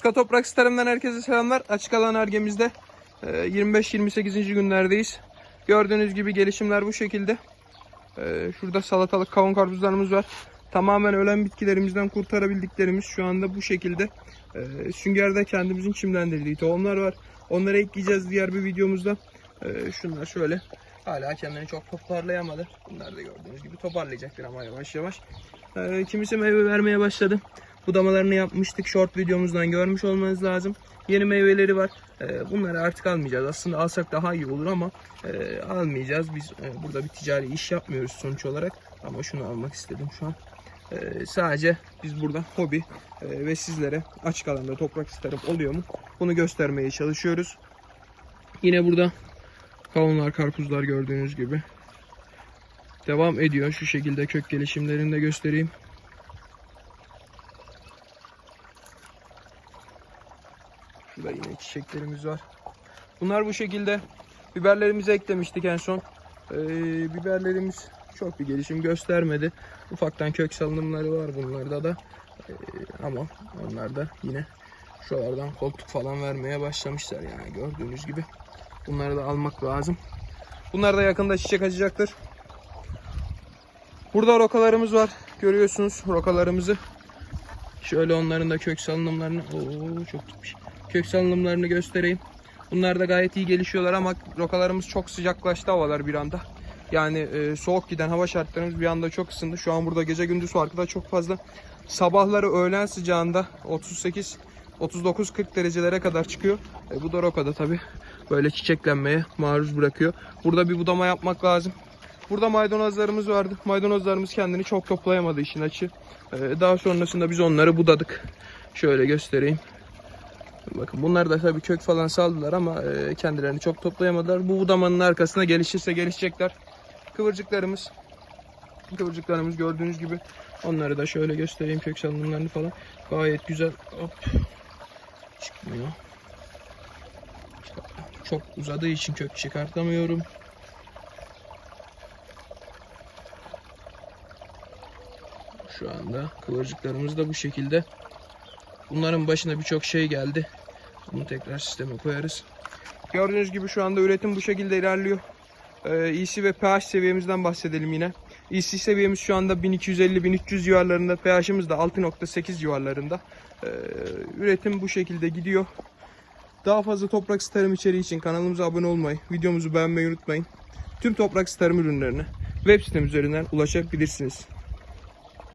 Uska Toprak Starım'dan herkese selamlar. Açık alan ergemizde e, 25-28. günlerdeyiz. Gördüğünüz gibi gelişimler bu şekilde. E, Şurada salatalık kavun karpuzlarımız var. Tamamen ölen bitkilerimizden kurtarabildiklerimiz şu anda bu şekilde. E, Süngerde kendimizin çimlendirdiği tohumlar var. Onları ekleyeceğiz diğer bir videomuzda. E, Şunlar şöyle. Hala kendini çok toparlayamadı. Bunlar da gördüğünüz gibi toparlayacaktır ama yavaş yavaş. E, Kimisi meyve vermeye başladı. Budamalarını yapmıştık. Short videomuzdan görmüş olmanız lazım. Yeni meyveleri var. Ee, Bunları artık almayacağız. Aslında alsak daha iyi olur ama e, almayacağız. Biz e, burada bir ticari iş yapmıyoruz sonuç olarak. Ama şunu almak istedim şu an. Ee, Sadece biz burada hobi e, ve sizlere açık alanda toprak isterim oluyor mu? Bunu göstermeye çalışıyoruz. Yine burada kavunlar, karpuzlar gördüğünüz gibi devam ediyor. Şu şekilde kök gelişimlerini de göstereyim. Şurada yine çiçeklerimiz var. Bunlar bu şekilde. Biberlerimizi eklemiştik en son. Ee, biberlerimiz çok bir gelişim göstermedi. Ufaktan kök salınımları var bunlarda da. Ee, ama onlar da yine şuralardan koltuk falan vermeye başlamışlar yani gördüğünüz gibi. Bunları da almak lazım. Bunlar da yakında çiçek açacaktır. Burada rokalarımız var. Görüyorsunuz rokalarımızı. Şöyle onların da kök salınımlarını. Oo çok gitmiş. Kök salınımlarını göstereyim. Bunlar da gayet iyi gelişiyorlar ama rokalarımız çok sıcaklaştı havalar bir anda. Yani e, soğuk giden hava şartlarımız bir anda çok ısındı. Şu an burada gece gündüz farkı da çok fazla. Sabahları öğlen sıcağında 38 39-40 derecelere kadar çıkıyor. E, bu da rokada tabi böyle çiçeklenmeye maruz bırakıyor. Burada bir budama yapmak lazım. Burada maydanozlarımız vardı. Maydanozlarımız kendini çok toplayamadı işin açı. Ee, daha sonrasında biz onları budadık. Şöyle göstereyim. Bakın bunlar da tabii kök falan saldılar ama e, kendilerini çok toplayamadılar. Bu budamanın arkasına gelişirse gelişecekler. Kıvırcıklarımız kıvırcıklarımız gördüğünüz gibi onları da şöyle göstereyim kök salınımlarını falan. Gayet güzel. Hop. Çıkmıyor. Çok uzadığı için kök çıkartamıyorum. Şu anda kıvırcıklarımız da bu şekilde. Bunların başına birçok şey geldi. Bunu tekrar sisteme koyarız. Gördüğünüz gibi şu anda üretim bu şekilde ilerliyor. Ee, EC ve pH seviyemizden bahsedelim yine. EC seviyemiz şu anda 1250-1300 civarlarında. pH'imiz de 6.8 civarlarında. Üretim bu şekilde gidiyor. Daha fazla toprak starım içeriği için kanalımıza abone olmayı, videomuzu beğenmeyi unutmayın. Tüm toprak starım ürünlerine web sitem üzerinden ulaşabilirsiniz.